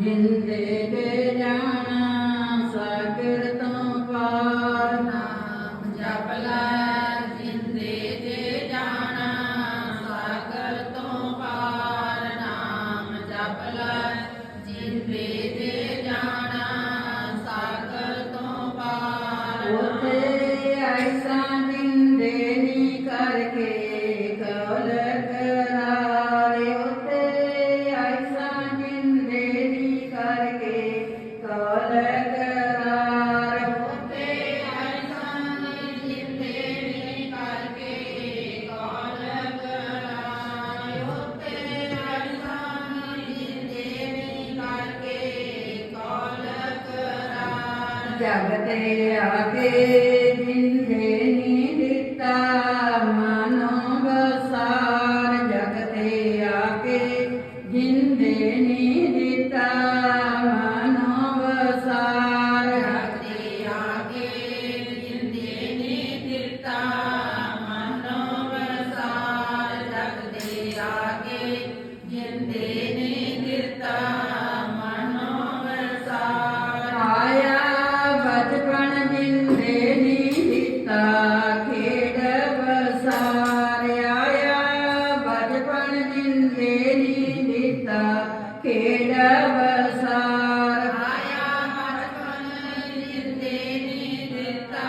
നിന്റെ ഞാനാ ശബ്ദത്തെ അവർക്ക് ਸੰਸਾਰਿਆ ਬਚਪਨ ਜਿੰਦੇ ਨੀ ਦਿੱਤਾ ਖੇਡ ਬਸਾਰ ਆਇਆ ਬਚਪਨ ਜਿੰਦੇ ਨੀ ਦਿੱਤਾ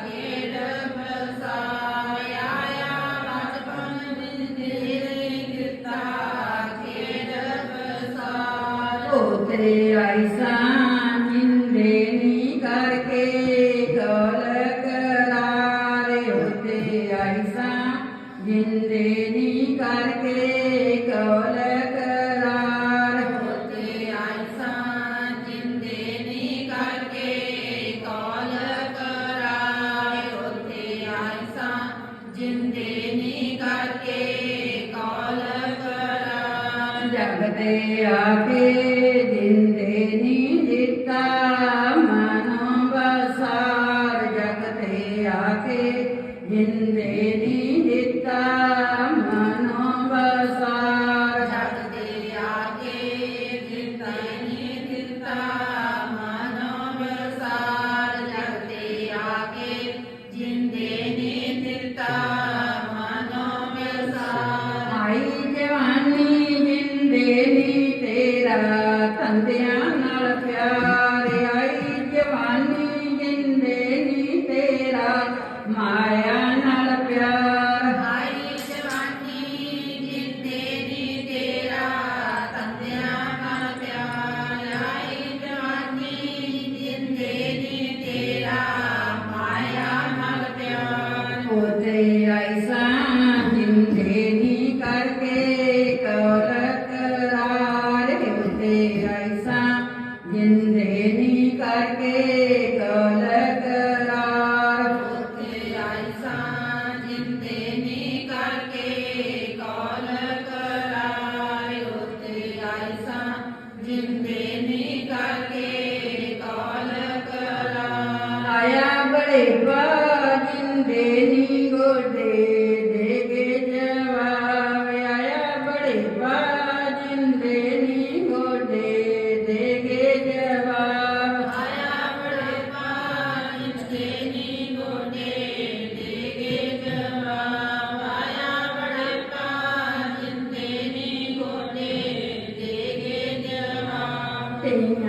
ਖੇਡ ਬਸਾਰ ਆਇਆ ਬਚਪਨ ਜਿੰਦੇ ਨੀ ਦਿੱਤਾ ਖੇਡ ਬਸਾਰ ਉਹ ਤੇਰੇ ਆਈ ਸਾਂ। जिंदगी करके कौल करार होते ऐसा जिंदगी करके कौल करार होते ऐसा जिंदगी करके कौल करार जगते आके जिंदगी जीता मनो बसार जगते आके जिंद Amen. ਕੇ ਕਲਕ ਰਾਰ ਉਤੇ ਆਇਸਾਂ ਜਿੰਦੇ ਨੇ ਕਰਕੇ ਕਲਕ ਰਾਰ ਉਤੇ ਆਇਸਾਂ ਜਿੰਦੇ ਨੇ ਕਰਕੇ ਕਲਕ ਰਾਰ ਆਇਆ ਬੜੇ ਬਾ ਜਿੰਦੇ ਨੀ Thank you.